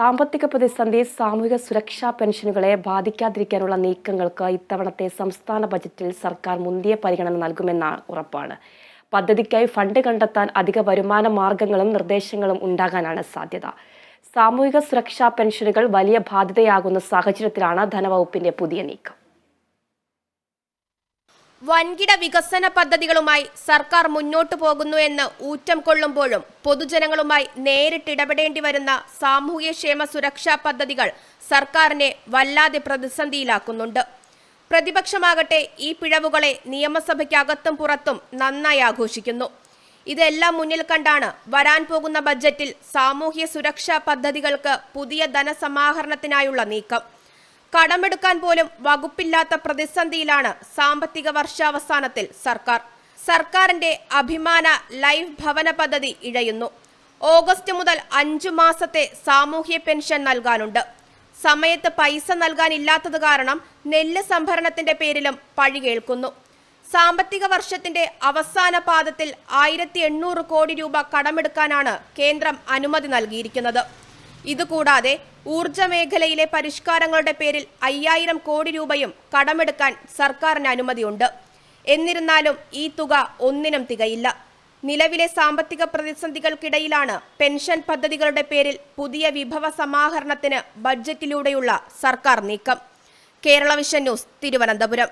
സാമ്പത്തിക പ്രതിസന്ധി സാമൂഹിക സുരക്ഷാ പെൻഷനുകളെ ബാധിക്കാതിരിക്കാനുള്ള നീക്കങ്ങൾക്ക് ഇത്തവണത്തെ സംസ്ഥാന ബജറ്റിൽ സർക്കാർ മുന്തിയ പരിഗണന നൽകുമെന്ന ഉറപ്പാണ്. പദ്ധതിക്കായി ഫണ്ട് കണ്ടെത്താൻ അധിക വരുമാന മാർഗങ്ങളും നിർദ്ദേശങ്ങളും ഉണ്ടാകാനാണ് സാധ്യത. സാമൂഹിക സുരക്ഷാ പെൻഷനുകൾ വലിയ ബാധ്യതയാകുന്ന സാഹചര്യത്തിലാണ് ധനവകുപ്പിന്റെ പുതിയ നീക്കം. വൻകിട വികസന പദ്ധതികളുമായി സർക്കാർ മുന്നോട്ടു പോകുന്നു എന്ന് ഊറ്റം കൊള്ളുമ്പോഴും പൊതുജനങ്ങളുമായി നേരിട്ടിടപെടേണ്ടി വരുന്ന സാമൂഹ്യക്ഷേമ സുരക്ഷാ പദ്ധതികൾ സർക്കാരിനെ വല്ലാതെ പ്രതിസന്ധിയിലാക്കുന്നുണ്ട്. പ്രതിപക്ഷമാകട്ടെ ഈ പിഴവുകളെ നിയമസഭയ്ക്കകത്തും പുറത്തും നന്നായി ആഘോഷിക്കുന്നു. ഇതെല്ലാം മുന്നിൽ കണ്ടാണ് വരാൻ പോകുന്ന ബജറ്റിൽ സാമൂഹ്യ സുരക്ഷാ പദ്ധതികൾക്ക് പുതിയ ധനസമാഹരണത്തിനായുള്ള നീക്കം. കടമെടുക്കാൻ പോലും വകുപ്പില്ലാത്ത പ്രതിസന്ധിയിലാണ് സാമ്പത്തിക വർഷാവസാനത്തിൽ സർക്കാർ. സർക്കാരിന്റെ അഭിമാന ലൈഫ് ഭവന പദ്ധതി ഇഴയുന്നു. ഓഗസ്റ്റ് മുതൽ അഞ്ചു മാസത്തെ സാമൂഹ്യ പെൻഷൻ നൽകാനുണ്ട്. സമയത്ത് പൈസ നൽകാനില്ലാത്തത് കാരണം നെല്ല് സംഭരണത്തിന്റെ പേരിലും പഴി കേൾക്കുന്നു. സാമ്പത്തിക വർഷത്തിന്റെ അവസാന പാദത്തിൽ ആയിരത്തി കോടി രൂപ കടമെടുക്കാനാണ് കേന്ദ്രം അനുമതി നൽകിയിരിക്കുന്നത്. ഇതുകൂടാതെ ഊർജ മേഖലയിലെ പരിഷ്കാരങ്ങളുടെ പേരിൽ അയ്യായിരം കോടി രൂപയും കടമെടുക്കാൻ സർക്കാരിന് അനുമതിയുണ്ട്. എന്നിരുന്നാലും ഈ തുക ഒന്നിനും തികയില്ല. നിലവിലെ സാമ്പത്തിക പ്രതിസന്ധികൾക്കിടയിലാണ് പെൻഷൻ പദ്ധതികളുടെ പേരിൽ പുതിയ വിഭവ സമാഹരണത്തിന് ബഡ്ജറ്റിലൂടെയുള്ള സർക്കാർ നീക്കം. Kerala vision news Thiruvananthapuram.